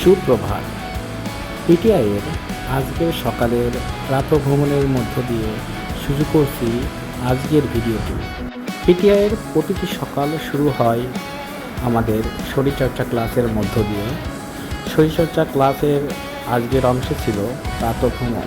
সুপ্রভাত। পিটিআইয়ের আজকের সকালের প্রাতভ্রমণের মধ্য দিয়ে শুরু করছি আজকের ভিডিওটি। পিটিআইয়ের প্রতিটি সকাল শুরু হয় আমাদের শরীরচর্চা ক্লাসের মধ্য দিয়ে। শরীরচর্চা ক্লাসের আজকের অংশ ছিল প্রাতভ্রমণ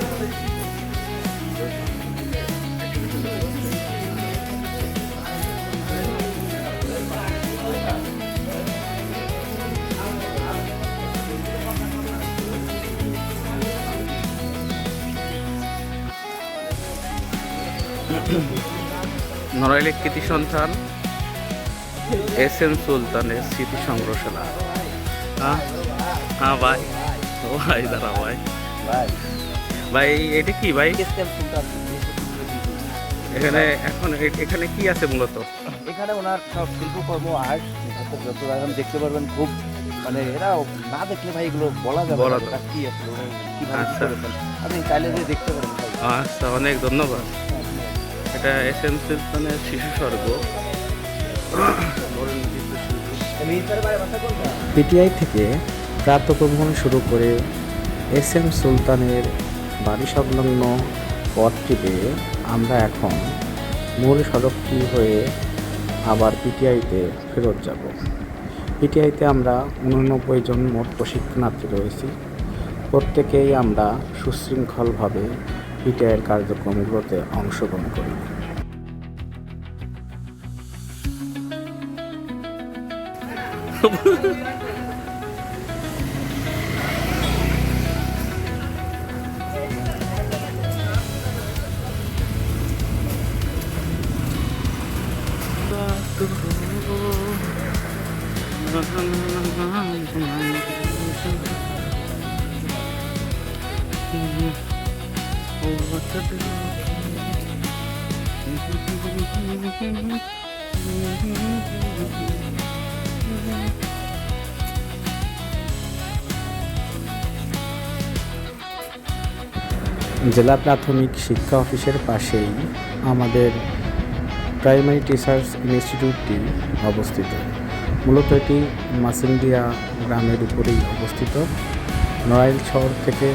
নড়াইলের কৃতি সন্তান এস এম সুলতানের স্মৃতি সংগ্রহশালা। হ্যাঁ? হ্যাঁ ভাই। ও ভাই দাঁড়া ভাই। ভাই। এটা কি ভাই? এখানে এখন এখানে কি আছে মূলত? এখানে ওনার সব শিল্পকর্ম আর্ট যত এখন দেখতে পারবেন খুব মানে এরা না দেখলে ভাই এগুলো বলা যাবে বলা। কি কীভাবে আচ্ছা। আপনি চাইলে যে দেখতে পারেন ভাই। আচ্ছা অনেক ধন্যবাদ। এটা এস এম শিশু স্বর্গ। পিটিআই থেকে প্রাতভ্রমণ শুরু করে এস এম সুলতানের বাড়ি সংলগ্ন পথটিতে আমরা এখন মূল সড়কটি হয়ে আবার পিটিআইতে ফেরত যাব। পিটিআইতে আমরা উননব্বই জন মোট প্রশিক্ষণার্থী রয়েছি। প্রত্যেকেই আমরা সুশৃঙ্খলভাবে পিটিআইয়ের কার্যক্রমগুলোতে অংশগ্রহণ করি। জেলা প্রাথমিক শিক্ষা অফিসের পাশেই আমাদের প্রাইমারি টিচার্স ইনস্টিটিউটটি অবস্থিত। মূলত এটি মাসিমদিয়া গ্রামের উপরেই অবস্থিত। নড়াইল শহর থেকে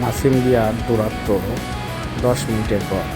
মাসিমদিয়ার দূরত্ব দশ মিনিটের পথ।